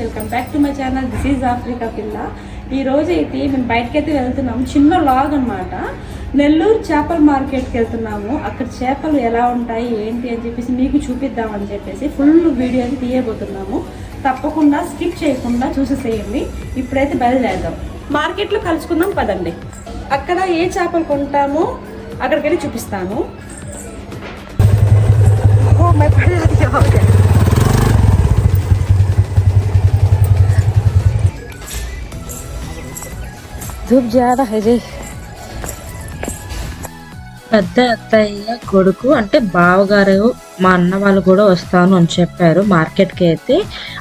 Welcome back to my channel. This is Africa పిల్ల ఈ రోజు అయితే మేము బయటకి అయితే వెళ్తున్నాం. చిన్న లాగ్ అన్నమాట. నెల్లూరు చేపల మార్కెట్కి వెళ్తున్నాము. అక్కడ చేపలు ఎలా ఉంటాయి ఏంటి అని చెప్పేసి మీకు చూపిద్దామని చెప్పేసి ఫుల్ వీడియో అయితే తీయబోతున్నాము. తప్పకుండా స్కిప్ చేయకుండా చూసేసేయండి. ఇప్పుడైతే బయలుదేరదాం. మార్కెట్లో కలుసుకుందాం పదండి. అక్కడ ఏ చేపలు కొంటామో అక్కడికి వెళ్ళి చూపిస్తాను ఓ మై धूप ज्यादा है जी పెద్ద అత్తయ్య కొడుకు అంటే బావగారు మా అన్న వాళ్ళు కూడా వస్తాను అని చెప్పారు మార్కెట్కి అయితే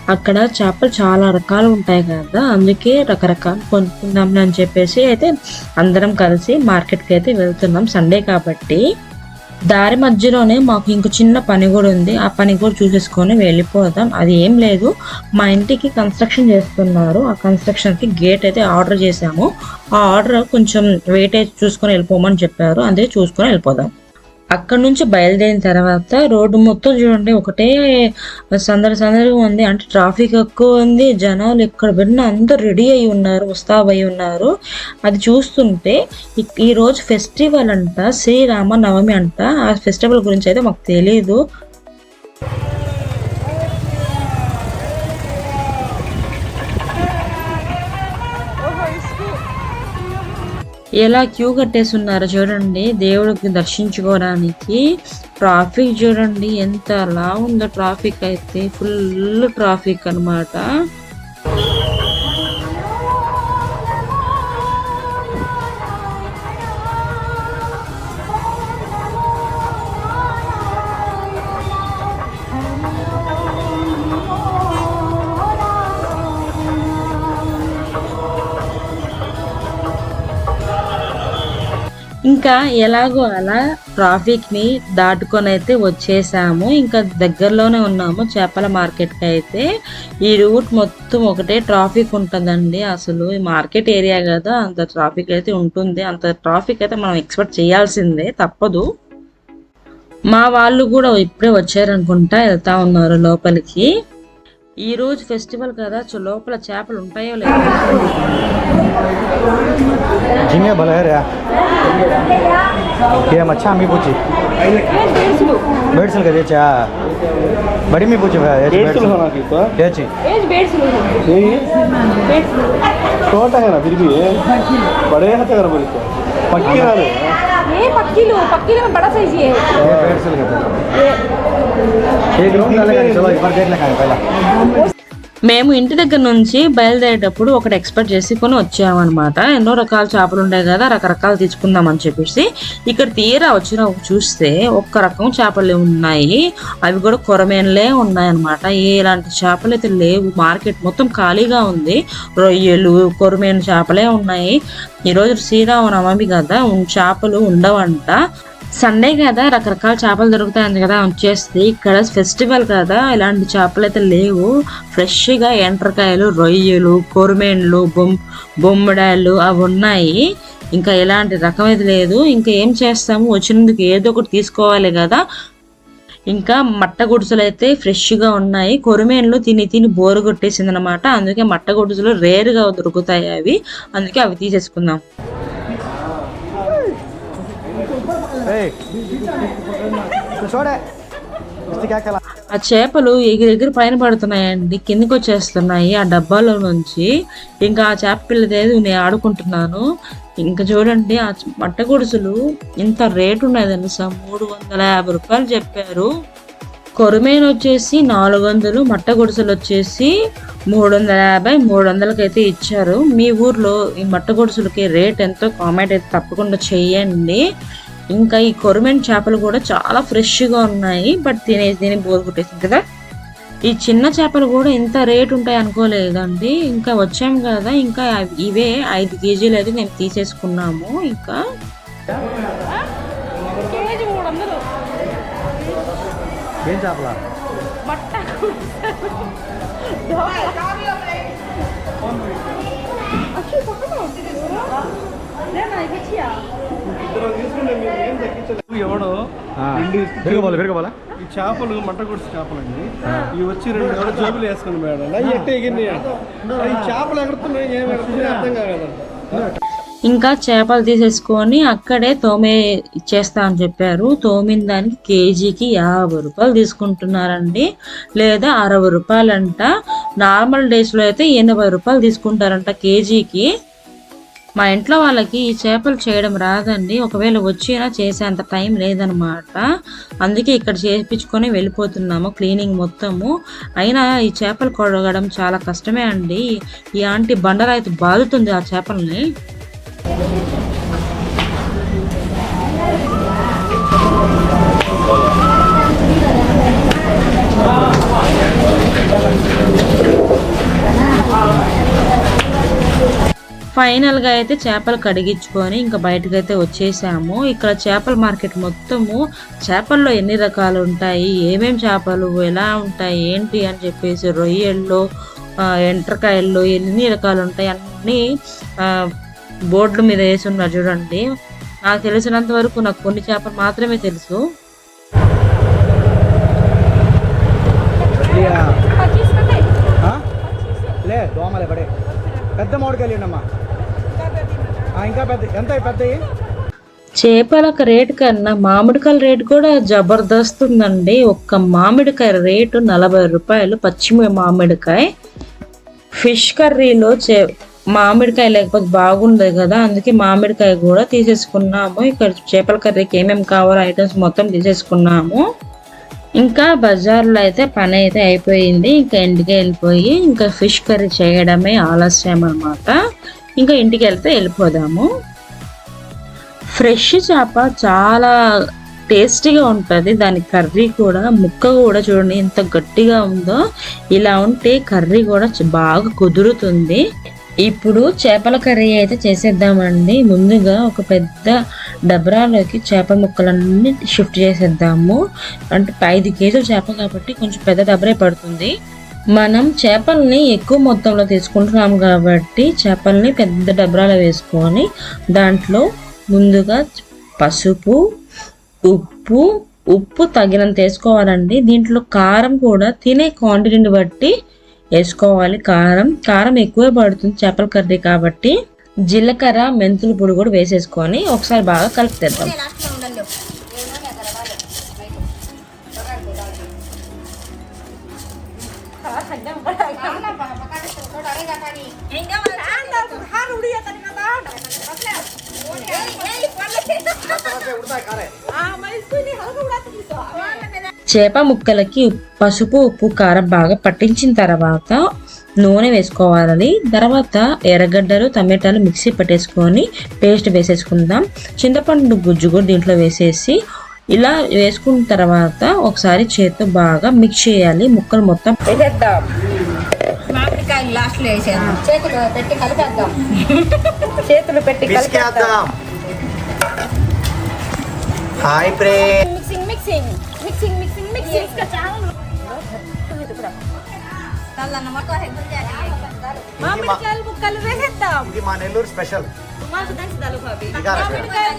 అక్కడ చేపలు చాలా రకాలు ఉంటాయి కదా అందుకే రకరకాలు కొనుక్కుందాం అని చెప్పేసి అయితే అందరం కలిసి మార్కెట్కి అయితే వెళ్తున్నాం సండే కాబట్టి దారి మధ్యలోనే మాకు ఇంక చిన్న పని కూడా ఉంది. ఆ పని కూడా చూసేసుకొని వెళ్ళిపోదాం. అది ఏం లేదు. మా ఇంటికి కన్స్ట్రక్షన్ చేస్తున్నారు. ఆ కన్స్ట్రక్షన్కి గేట్ అయితే ఆర్డర్ చేసాము ఆ ఆర్డర్ కొంచెం వెయిట్ అయితే చూసుకొని వెళ్ళిపోమని చెప్పారు. అందుకే చూసుకొని వెళ్ళిపోదాం. అక్కడ నుంచి బయలుదేరిన తర్వాత రోడ్డు మొత్తం చూడండి ఒకటే సందడి సందడిగా ఉంది. అంటే ట్రాఫిక్ ఎక్కువ ఉంది జనాలు ఎక్కడ పెట్టినా అందరూ రెడీ అయి ఉన్నారు ఉత్సాహం ఉన్నారు. అది చూస్తుంటే ఈ- ఈ రోజు ఫెస్టివల్ అంట శ్రీరామ నవమి అంట. ఆ ఫెస్టివల్ గురించి అయితే మాకు తెలియదు ఎలా క్యూ కట్టేసి ఉన్నారో చూడండి. దేవుడికి దర్శించుకోవడానికి ట్రాఫిక్ చూడండి. ఎంత అలా ఉందో ట్రాఫిక్ అయితే ఫుల్ ట్రాఫిక్ అన్నమాట. ఇంకా ఎలాగో అలా ట్రాఫిక్ని దాటుకొని అయితే వచ్చేసాము. ఇంకా దగ్గరలోనే ఉన్నాము. చేపల మార్కెట్కి అయితే ఈ రూట్ మొత్తం ఒకటే ట్రాఫిక్ ఉంటుందండి అసలు. ఈ మార్కెట్ ఏరియా కదా అంత ట్రాఫిక్ అయితే ఉంటుంది. అంత ట్రాఫిక్ అయితే మనం ఎక్స్పెక్ట్ చేయాల్సిందే తప్పదు. మా వాళ్ళు కూడా ఇప్పుడే వచ్చారనుకుంటా వెళ్తా ఉన్నారు లోపలికి. ఈ రోజు ఫెస్టివల్ కదా సో లోపల చేపలు ఉంటాయో లేదో झींगे भले है रे ये मच्छा मी पूछी बेडसल का जेचा ಬಡಿಮೆ ಪೂಜೆ ಕೇಚಿ छोटा है ना फिर भी है। बड़े हैं तो गड़बड़ी तो। पक्की हाँ। वाले। ये पक्की लो पक्की लो में बड़ा साइज़ ही है। ये डेढ़ सौ ये एक रूम डालेगा चलो एक बार देख लेंगे पहला। మేము ఇంటి దగ్గర నుంచి బయలుదేరేటప్పుడు ఒకటి ఎక్స్పెక్ట్ చేసి కొని వచ్చామన్నమాట. ఎన్నో రకాల చేపలు ఉంటాయి కదా రకరకాలు తీసుకుందాం అని చెప్పేసి ఇక్కడ తీరా వచ్చిన చూస్తే ఒక్క రకం చేపలు ఉన్నాయి. అవి కూడా కొరమేనలే ఉన్నాయన్నమాట. ఇలాంటి చేపలు అయితే లేవు. మార్కెట్ మొత్తం ఖాళీగా ఉంది. రొయ్యలు కొరమేను చేపలే ఉన్నాయి. ఈరోజు శ్రీరామనవమి కదా చేపలు ఉండవంట. సండే కదా రకరకాల చేపలు దొరుకుతాయి కదా వచ్చేస్తుంది ఇక్కడ ఫెస్టివల్ కదా ఇలాంటి చేపలు అయితే లేవు. ఫ్రెష్గా ఎండ్రకాయలు రొయ్యలు కొరమేన్లు బొమ్ బొమ్మడాలు అవి ఉన్నాయి. ఇంకా ఎలాంటి రకం అయితే లేదు. ఇంకా ఏం చేస్తాము? వచ్చినందుకు ఏదో ఒకటి తీసుకోవాలి కదా. ఇంకా మట్ట గుడుసులు అయితే ఫ్రెష్గా ఉన్నాయి. కొరమేన్లు తిని తిని బోరు కొట్టేసింది అనమాట అందుకే మట్ట గుడుసులు రేరుగా దొరుకుతాయి అవి. అందుకే అవి తీసేసుకుందాం. ఆ చేపలు ఎగిరెగిరి పైన పడుతున్నాయండి కిందకి వచ్చేస్తున్నాయి ఆ డబ్బాలో నుంచి. ఇంకా ఆ చేప పిల్లదేది నేను ఆడుకుంటున్నాను. ఇంకా చూడండి ఆ మట్ట గుడుసులు ఇంత రేటు ఉన్నాయి సార్ మూడు వందల యాభై రూపాయలు చెప్పారు. కొరమేను వచ్చేసి నాలుగు వందలు మట్ట గుడుసులు వచ్చేసి మూడు వందల యాభై మూడు వందలకి అయితే ఇచ్చారు. మీ ఊర్లో ఈ మట్ట గుడుసులకి రేట్ ఎంతో కామెంట్ అయితే తప్పకుండా చేయండి. ఇంకా ఈ కొరమేను చేపలు కూడా చాలా ఫ్రెష్గా ఉన్నాయి బట్ తినేసి తిని బోర్ కొట్టేసింది కదా. ఈ చిన్న చేపలు కూడా ఇంత రేట్ ఉంటాయి అనుకోలేదండి. ఇంకా వచ్చాము కదా ఇంకా ఇవే ఐదు కేజీలు అయితే మేము తీసేసుకున్నాము ఇంకా. ఏం చేపలా? ఎవడు? పెరగబోలే పెరగబోలా ఈ చేపలు మంట గుడిసి చేపలండి. ఇవి వచ్చి రెండు ఎవరు జోబులు వేసుకుని మేడం ఎట్టే ఎగిరినాయి ఈ చేపలు ఎగురుతున్నాయి ఏం ఎగురుతున్నాయి అర్థం కాదు ఇంకా చేపలు తీసేసుకొని అక్కడే తోమే ఇచ్చేస్తా అని చెప్పారు. తోమిన దానికి కేజీకి యాభై రూపాయలు తీసుకుంటున్నారండి. లేదా అరవై రూపాయలంట. నార్మల్ డేస్లో అయితే ఎనభై రూపాయలు తీసుకుంటారంట కేజీకి. మా ఇంట్లో వాళ్ళకి ఈ చేపలు చేయడం రాదండి. ఒకవేళ వచ్చినా చేసేంత టైం లేదనమాట. అందుకే ఇక్కడ చేపించుకొని వెళ్ళిపోతున్నాము క్లీనింగ్ మొత్తము. అయినా ఈ చేపలు కొడగడం చాలా కష్టమే అండి. ఈ ఆంటీ బండరాయితో అయితే బాదుతుంది ఆ చేపల్ని. ఫైనల్గా అయితే చేపలు కడిగించుకొని ఇంకా బయటకు అయితే వచ్చేసాము. ఇక్కడ చేపల మార్కెట్ మొత్తము చేపల్లో ఎన్ని రకాలు ఉంటాయి? ఏమేం చేపలు? ఎలా ఉంటాయి? ఏంటి అని చెప్పేసి రొయ్యల్లో ఆ, ఎండ్రకాయల్లో ఎన్ని రకాలు ఉంటాయి అన్ని బోర్డుల మీద వేసి ఉన్నారు చూడండి. నాకు తెలిసినంత వరకు నాకు కొన్ని చేపలు మాత్రమే తెలుసు. లే దోమలే పడే. పెద్ద మామిడికాయలు ఆ, ఇంకా పెద్ద ఎంత పెద్దవి చేపలకు రేటు కన్నా మామిడికాయల రేటు కూడా జబర్దస్త్ ఉందండి ఒక్క మామిడికాయ రేటు నలభై రూపాయలు. పచ్చి మామిడికాయ. ఫిష్ కర్రీలో చే మామిడికాయ లేకపోతే బాగుండదు కదా. అందుకే మామిడికాయ కూడా తీసేసుకున్నాము. ఇక్కడ చేపల కర్రీకి ఏమేమి కావాలో ఐటమ్స్ మొత్తం తీసేసుకున్నాము. ఇంకా బజార్లో అయితే పని అయితే అయిపోయింది. ఇంకా ఇంటికి వెళ్ళిపోయి ఇంకా ఫిష్ కర్రీ చేయడమే ఆలస్యం అన్నమాట ఇంకా ఇంటికి వెళ్తే వెళ్ళిపోదాము. ఫ్రెష్ చేప చాలా టేస్టీగా ఉంటుంది. దాని కర్రీ కూడా ముక్క కూడా చూడండి ఎంత గట్టిగా ఉందో. ఇలా ఉంటే కర్రీ కూడా బాగా కుదురుతుంది. ఇప్పుడు చేపల కర్రీ అయితే చేసేద్దామండి. ముందుగా ఒక పెద్ద డబ్రాలోకి చేప ముక్కలన్నీ షిఫ్ట్ చేసేద్దాము. అంటే ఐదు కేజీల చేప కాబట్టి కొంచెం పెద్ద డబ్రే పడుతుంది. మనం చేపల్ని ఎక్కువ మొత్తంలో తీసుకుంటున్నాం కాబట్టి చేపల్ని పెద్ద డబ్రాలో వేసుకొని దాంట్లో ముందుగా పసుపు ఉప్పు ఉప్పు తగినంత వేసుకోవాలండి. దీంట్లో కారం కూడా తినే క్వాంటిటీని బట్టి వేసుకోవాలి కారం. కారం ఎక్కువే పడుతుంది చేపల కర్రీ కాబట్టి. జీలకర్ర మెంతుల పొడి కూడా వేసేసుకొని ఒకసారి బాగా కలిపేద్దాం చేప ముక్కలకి పసుపు ఉప్పు కారం బాగా పట్టించిన తర్వాత నూనె వేసుకోవాలి. తర్వాత ఎర్రగడ్డలు టమాటాలు మిక్సీ పట్టేసుకొని పేస్ట్ వేసేసుకుందాం. చింతపండు గుజ్జు కూడా దీంట్లో వేసేసి ఇలా వేసుకున్న తర్వాత ఒకసారి చేత్తో బాగా మిక్స్ చేయాలి. ముక్కలు మొత్తం వేసేద్దాం. మామిడికాయలు లాస్ట్లో వేసేద్దాం. చేతులు పెట్టి కలిపేద్దాం. చేతులు పెట్టి కలిపేద్దాం. హాయ్ ప్రే. Mixing mixing mixing mixing mixing మామిడికాయలు ముక్కలు వేసేద్దాం. ఇది మా నెల్లూరు స్పెషల్. మామిడికాయలు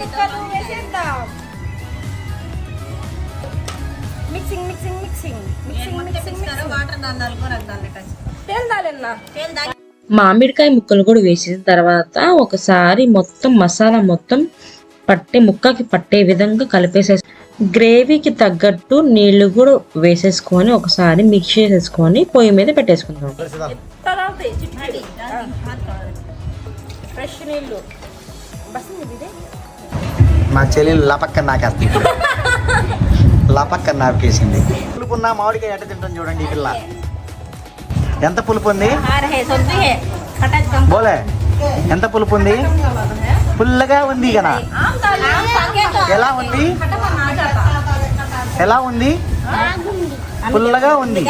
ముక్కలు వేసేద్దాం. Mixing mixing mixing mixing mixing తేల్దాలన్నా మామిడికాయ ముక్కలు కూడా వేసిన తర్వాత ఒకసారి మొత్తం మసాలా మొత్తం పట్టే ముక్కకి పట్టే విధంగా కలిపేసే గ్రేవీకి తగ్గట్టు నీళ్ళు కూడా వేసేసుకొని ఒకసారి మిక్స్ చేసేసుకొని పొయ్యి మీద పెట్టేసుకుందాం. మా చెల్లి లపక్క నాకేస్తుంది లపక్క నాకేసింది. పులుపు ఉన్నా మామిడికాయ ఎట్ట తింటాం చూడండి ఈ పిల్ల. ఎంత పులుపు ఉంది? బోలే. ఎంత పులుపు ఉంది? పుల్లగా ఉంది కదా. ఎలా ఉంది? ఎలా ఉంది? పుల్లగా ఉంది.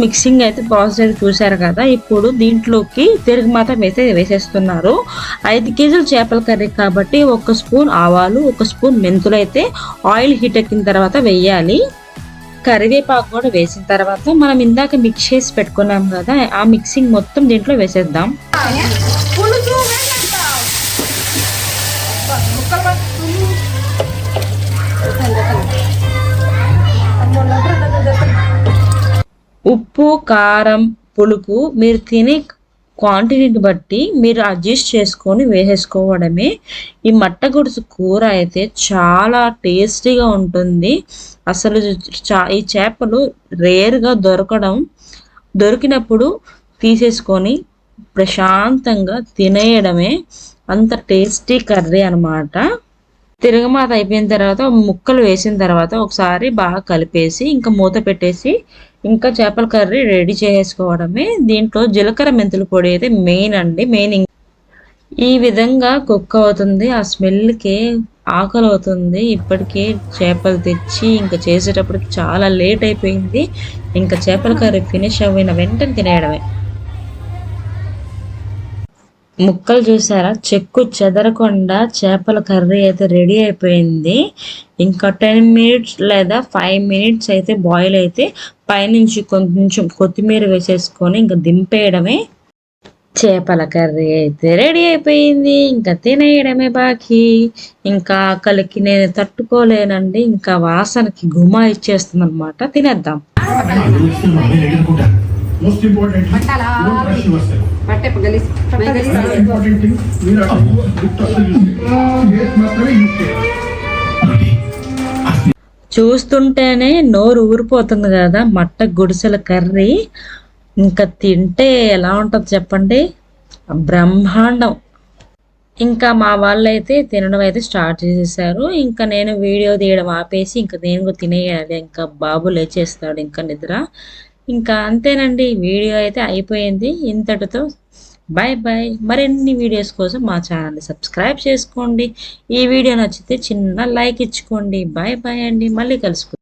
మిక్సింగ్ అయితే ప్రాసెస్ చూసారు కదా ఇప్పుడు దీంట్లోకి తిరుగు మాత్రం వేసే వేసేస్తున్నారు. ఐదు కేజీల చేపల కర్రీ కాబట్టి ఒక స్పూన్ ఆవాలు ఒక స్పూన్ మెంతులు అయితే ఆయిల్ హీట్ ఎక్కిన తర్వాత వేయాలి. కరివేపాకు కూడా వేసిన తర్వాత మనం ఇందాక మిక్స్ చేసి పెట్టుకున్నాం కదా ఆ మిక్సింగ్ మొత్తం దీంట్లో వేసేద్దాం. ఉప్పు కారం పులుపు మీరు తినే క్వాంటిటీని బట్టి మీరు అడ్జస్ట్ చేసుకొని వేసేసుకోవడమే. ఈ మట్టగుడుసు కూర అయితే చాలా టేస్టీగా ఉంటుంది. అసలు చా ఈ చేపలు రేర్గా దొరకడం దొరికినప్పుడు తీసేసుకొని ప్రశాంతంగా తినేయడమే అంత టేస్టీ కర్రీ అన్నమాట. తిరగమాత అయిపోయిన తర్వాత ముక్కలు వేసిన తర్వాత ఒకసారి బాగా కలిపేసి ఇంకా మూత పెట్టేసి ఇంకా చేపల కర్రీ రెడీ చేసుకోవడమే. దీంట్లో జీలకర్ర మెంతుల పొడి అయితే మెయిన్ అండి మెయిన్ ఈ విధంగా కుక్ అవుతుంది. ఆ స్మెల్కి ఆకలి అవుతుంది. ఇప్పటికే చేపలు తెచ్చి ఇంకా చేసేటప్పటికి చాలా లేట్ అయిపోయింది. ఇంకా చేపల కర్రీ ఫినిష్ అయిన వెంటనే తినేయడమే. ముక్కలు చూసారా చెక్కు చెదరకుండా చేపల కర్రీ అయితే రెడీ అయిపోయింది ఇంకా టెన్ మినిట్స్ లేదా ఫైవ్ మినిట్స్ అయితే బాయిల్ అయితే పైనుంచి కొంచెం కొత్తిమీర వేసేసుకొని ఇంకా దింపేయడమే చేపల కర్రీ అయితే రెడీ అయిపోయింది ఇంకా తినేయడమే బాకీ ఇంకా ఆకలికి నేను తట్టుకోలేనండి ఇంకా వాసనకి గుమా ఇచ్చేస్తుంది అనమాట తినేద్దాం పట్టే చూస్తుంటేనే నోరు ఊరిపోతుంది కదా మట్ట గుడిసెల కర్రీ. ఇంకా తింటే ఎలా ఉంటుంది చెప్పండి? బ్రహ్మాండం. ఇంకా మా వాళ్ళు అయితే తినడం అయితే స్టార్ట్ చేసేసారు. ఇంకా నేను వీడియో తీయడం ఆపేసి ఇంకా నేను కూడా తినేయాలి. ఇంకా బాబు లేచేస్తాడు ఇంకా నిద్ర. ఇంకా అంతేనండి వీడియో అయితే అయిపోయింది. ఇంతటితో బాయ్ బాయ్ మరిన్ని వీడియోస్ కోసం మా ఛానల్ని సబ్స్క్రైబ్ చేసుకోండి. ఈ వీడియో నచ్చితే చిన్న లైక్ ఇచ్చుకోండి. బాయ్ బాయ్ అండి. మళ్ళీ కలుసుకుందాం.